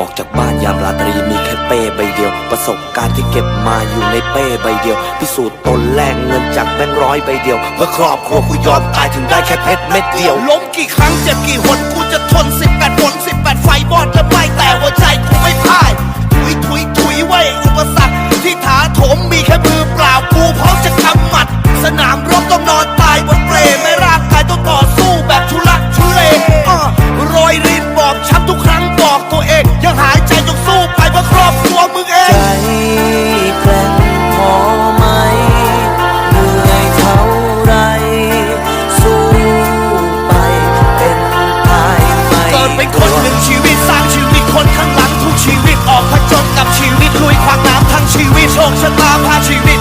ออกจากบ้านยามราตรีมีแค่เป้ใบเดียว ประสบการณ์ที่เก็บมาอยู่ในเป้ใบเดียว พิสูจน์ตนแลกเงินจากแบงร้อยใบเดียวเมื่อครอบครัวกูยอมตายถึงได้แค่เพชรเม็ดเดียว ล้มกี่ครั้งเจ็บกี่หนกูจะทนสิบแปดฝนสิบแปดไฟบอดจะไม่แต่หัวใจกูไม่พ่ายถุยถุยถุยไว้อุปสรรคที่ถาโถมมีแค่มือเปล่ากูพร้อมจะทำหมัด สนามรบต้องนอนตายบนเปรยไม่ร่างกายต้องต่อสู้แบบทุลักทุเลอ้อรอยรินบอกช้ำทุกครั้งบอกตัวเอง 哪怕去拼